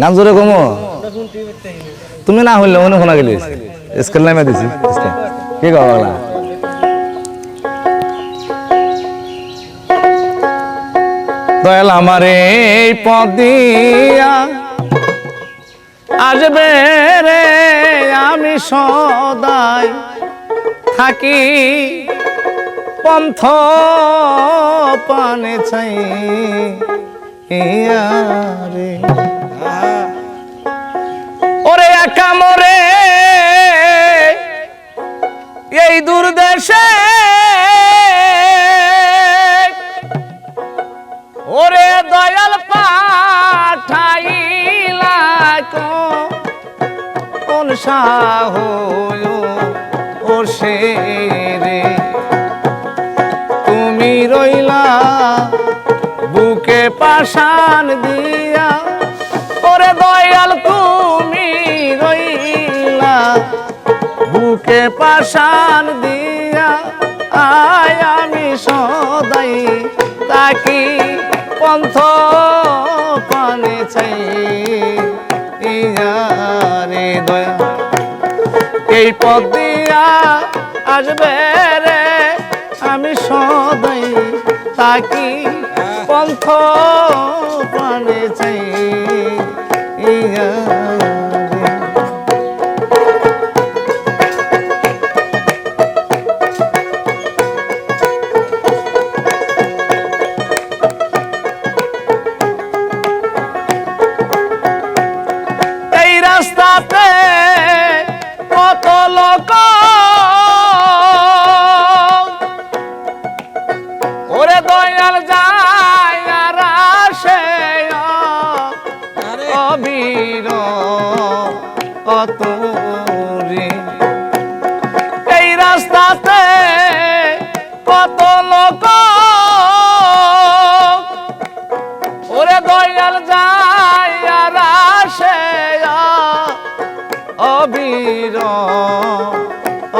গান জোরে কমো। তুমি না হইলে মনে শোনা গেলি। স্কেল নামে দিছি। কি কবা দয়াল আমার এই পদিয়া আসবে রে আমি সদাই থাকি পন্থ পানে চাই। রে ওরে একা মরে। এই দূরদেশে। ওরে দয়াল পাঠাইলা কোন সাহ ও সে পাশান দিয়া, ওরে দয়াল তুমি রইলা। বুকে পাশান দিয়া, আয় আমি সদাই তাকি পন্থ পানে চাই। ইয়ারে দয়া, এই পথ দিয়া আসবে রে, আমি সদাই তাকি পন্থ পানে চাই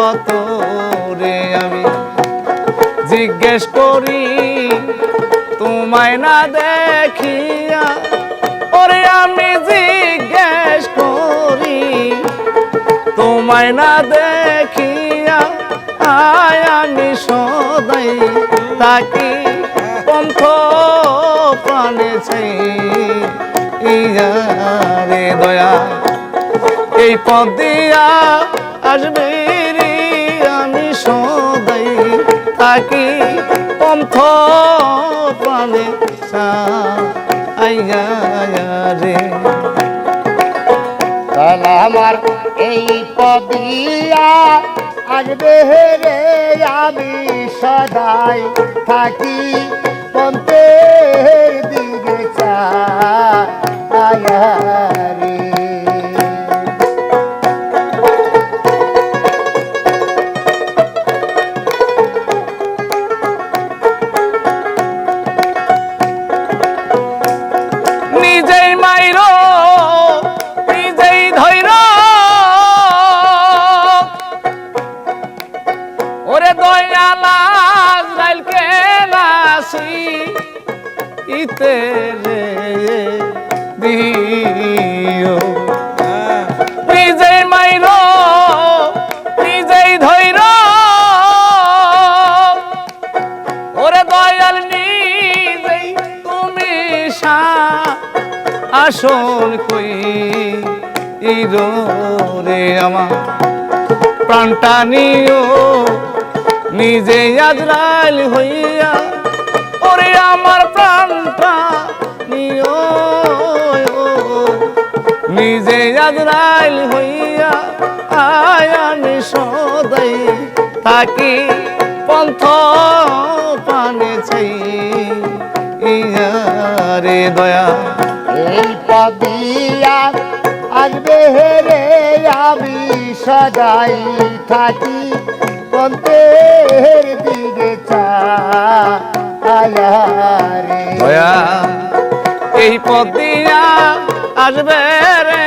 অত রে আমি জিজ্ঞেস করি, তোমায় না দেখিয়া ওরে আমি জিজ্ঞেস করি, তোমায় না দেখিয়া আয় আমি সদাই তাকি পন্থ প্রাণে চাই ইহারে দয়া। এই পথ দিয়া আসবে রে আমি সদাই তাকি পন্থ প্রাণে আইয়া রে। তাহলে আমার এই পদিয়া আসবে রে আমি সদাই থাকি পন্থের দিকে চায়ারে নিজেই দয়ালা রাইলকে নাসি ইতে রে নিজেই মাইর, নিজেই ধৈর। ওরে দয়াল, নিজেই তুমি সা আসল কই? ইরো রে আমার প্রাণটা নিও। নিজে আজরাইল হইয়া, ওরে আমার প্রাণটা নিও, নিজে আজরাইল হইয়া, আয় সদাই থাকি পন্থ পানে চাই। ইহারে দয়া। এই পদিয়া আসবে রে আমি সদাই থাকি পন্থের দিকে দয়া, এই পথ দিয়া আসবে রে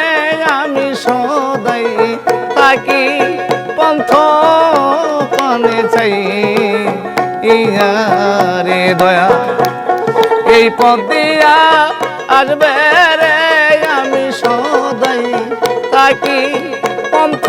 আমি সদাই। তাকি পন্থ পানে চাই। ইহারে দয়া, এই পথ দিয়া আসবে রে থাকি পন্থ